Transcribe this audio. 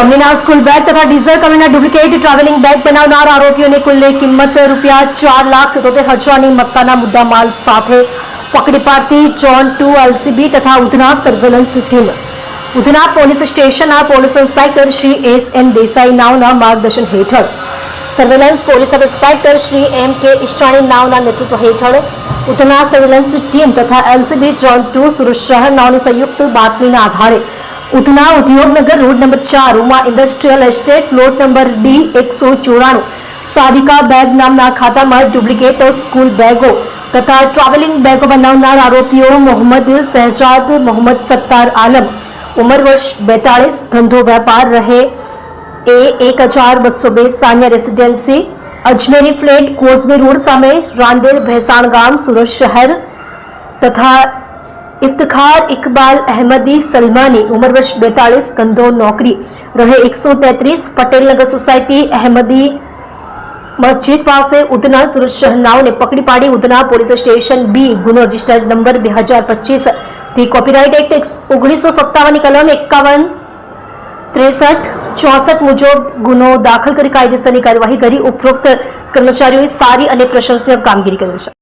કંપનીના school bag તથા diesel કંપનીના ડુપ્લિકેટ ટ્રાવેલિંગ બેગ બનાવનાર આરોપીઓની કુલ કિંમત રૂપિયા ચાર લાખ સિત્તોતેર હજારની મત્તાના મુદ્દામાલ સાથે પકડી પાડતી જોન ટુ એલસીબી તથા Udhna surveillance team. Udhna police સ્ટેશનના police inspector Shri S N Desai નાવના માર્ગદર્શન હેઠળ. Surveillance police sub inspector Shri M K Ishani નાવના નેતૃત્વ હેઠળ ઉધના સર્વેલન્સ ટીમ તથા એલસીબી ઝોન ટુ સુરત શહેર નાવની સંયુક્ત બાતમીના આધારે ઉધના ઉદ્યોગનગર રોડ નંબર ચાર, Uma industrial estate, plot number D એકસો ચોરાણું. સાધિકા બેગ નામના ખાતામાં ડુપ્લિકેટ સ્કૂલ બેગો તથા ટ્રાવેલિંગ બેગો બનાવનાર આરોપીઓ મોહમ્મદ શહેજાદ મોહમ્મદ સત્તાર આલમ. ઉંમર વર્ષ બેતાળીસ, ધંધો વેપાર રહે એ એક હજાર બસો બે Saniya residency. Ajmeri flat causeway road સામે રાંદેર ભેસાણ ગામ, સુરત શહેર તથા ઇફ્તખાર ઇકબાલ અહેમદી સલમાની ઉંમર વર્ષ બેતાળીસ ધંધો નોકરી. રહે એકસો તેત્રીસ પટેલનગર સોસાયટી અહેમદી મસ્જિદ પાસે ઉધના સુરત શહેરનાઓને પકડી પાડી ઉધના પોલીસ સ્ટેશન બી, ગુનો રજિસ્ટર્ડ નંબર બે હજાર પચીસ. થી કોપીરાઇટ એક્ટ ઓગણીસો સત્તાવનની કલમ એકાવન, ત્રેસઠ, ચોસઠ મુજબ ગુનો દાખલ કરી કાયદેસરની કાર્યવાહી કરી. ઉપરોક્ત કર્મચારીઓએ સારી અને પ્રશંસનીય કામગીરી કરી છે.